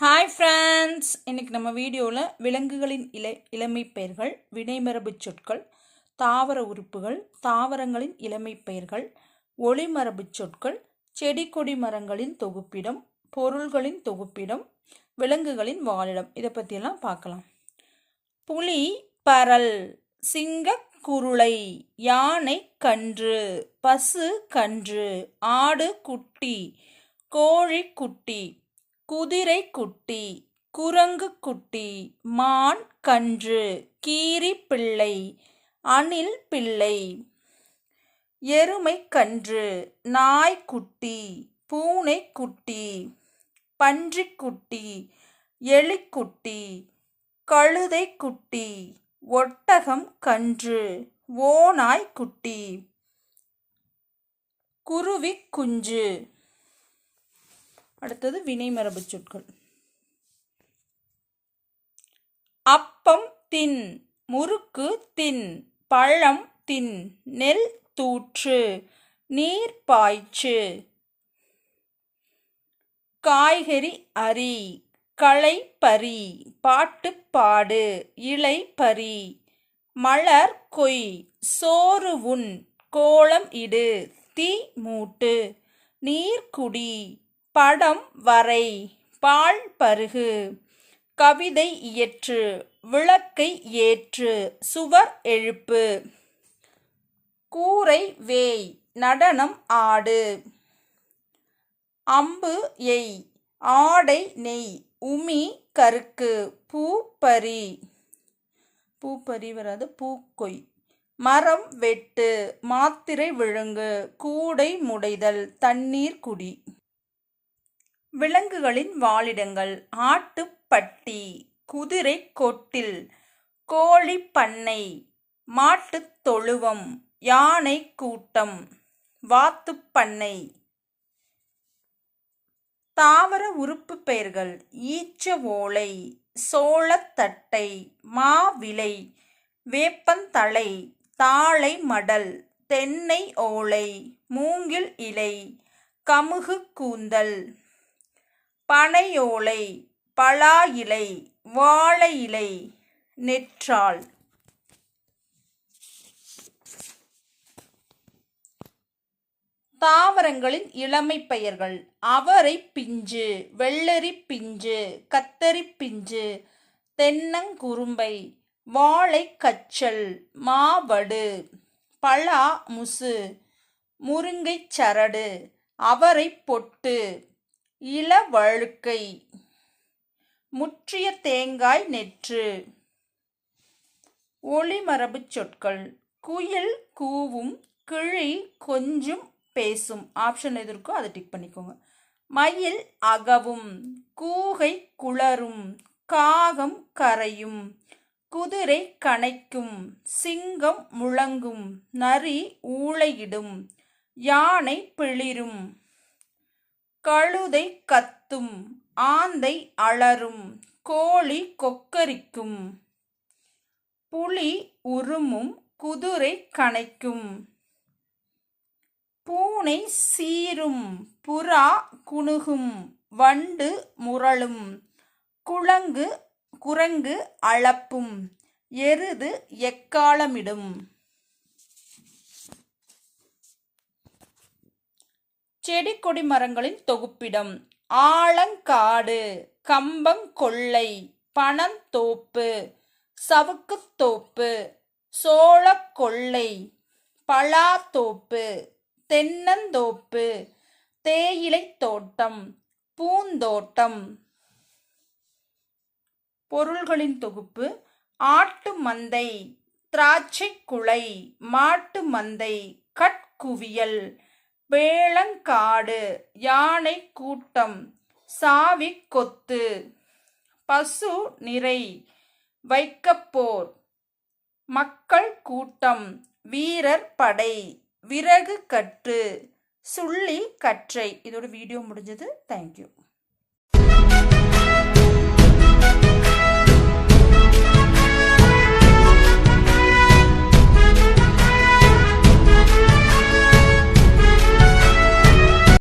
Hi friends இன்றைக்கி நம்ம வீடியோவில் விலங்குகளின் இலை இளமை பெயர்கள் வினைமரபு சொற்கள் தாவர உறுப்புகள் தாவரங்களின் இளமை பெயர்கள் ஒளிமரபு சொற்கள் செடி கொடி மரங்களின் தொகுப்பிடம் பொருள்களின் தொகுப்பிடம் விலங்குகளின் வாழிடம் இதை பற்றியெல்லாம் பார்க்கலாம். புலி பரல் சிங்க குருளை யானை கன்று பசு கன்று ஆடு குட்டி கோழி குட்டி குதிரை குட்டி குரங்கு குட்டி மான் கன்று கீரி பிள்ளை அணில் பிள்ளை. எருமை கன்று நாய்க்குட்டி பூனை குட்டி பன்றிக்குட்டி எலிக்குட்டி கழுதை குட்டி ஒட்டகம் கன்று ஓநாய் குட்டி குருவி குஞ்சு அடுத்தது வினைமரபு சொற்கள். அப்பம் தின் முறுக்கு தின் பழம் தின் நெல் தூற்று நீர் பாய்ச்சு. காய்கறி அரி களை பறி பாட்டு பாடு இலை பறி மலர் கொய் சோறு உண் கோலம் இடு தீ மூட்டு நீர் குடி படம் வரை பால் பருகு. கவிதை இயற்று விளக்கை ஏற்று சுவர் எழுப்பு. கூரை வேய் நடனம் ஆடு. அம்பு எய் ஆடை நெய் உமி கருக்கு பூப்பரி பூப்பரி வராது பூக்கொய். மரம் வெட்டு மாத்திரை விழுங்கு கூடை முடைதல் தண்ணீர் குடி. விலங்குகளின் வாழிடங்கள் ஆட்டுப்பட்டி குதிரை கொட்டில் கோழி பண்ணை மாட்டுத் தொழுவம் யானை கூட்டம் வாத்துப்பண்ணை தாவர உறுப்பு பெயர்கள் ஈச்ச ஓலை சோளத்தட்டை மாவிலை வேப்பந்தலை தாழை மடல் தென்னை ஓலை மூங்கில் இலை கமுகு கூந்தல். பனையோலை பலா இலை வாழை இலை நெற்றாள். தாவரங்களின் இளமை பெயர்கள். அவரை பிஞ்சு வெள்ளரி பிஞ்சு கத்தரி பிஞ்சு தென்னங்குரும்பை வாழை கச்சல் மாவடு பலா முசு முருங்கை சரடு அவரை பொட்டு. இளவழுக்கை முற்றிய தேங்காய் நெற்று. ஒளிமரபுச் சொற்கள். குயில் கூவும் கிழி கொஞ்சம் பேசும். ஆப்ஷன் எது இருக்கோ அதை டிக் பண்ணிக்கோங்க. மயில் அகவும் கூகை குளரும் காகம் கரையும் குதிரை கனைக்கும் சிங்கம் முழங்கும் நரி ஊளையிடும் யானை பிளிரும். கழுதை கத்தும் ஆந்தை அலறும் கோழி கொக்கரிக்கும். புலி உருமும் குதிரை கனைக்கும் பூனை சீரும் புறா குணுகும் வண்டு முரளும். குளங்கு குரங்கு அளப்பும் எருது எக்காலமிடும். செடி கொடி மரங்களின் தொகுப்பிடம் ஆலங்காடு கம்பங்கொள்ளை பனந்தோப்பு சவுக்குத்தோப்பு சோளக்கொள்ளை பலாத்தோப்பு தென்னந்தோப்பு தேயிலை தோட்டம் பூந்தோட்டம் பொருள்களின் தொகுப்பு ஆட்டு மந்தை திராட்சை குலை மாட்டு மந்தை கட்குவியல் வேளங்காடு யானை கூட்டம் சாவி கொத்து பசு நிறை வைக்கப்போர் மக்கள் கூட்டம் வீரர் படை விறகு கற்று சுள்ளி கற்றை. இதோட வீடியோ முடிஞ்சது. தேங்க்யூ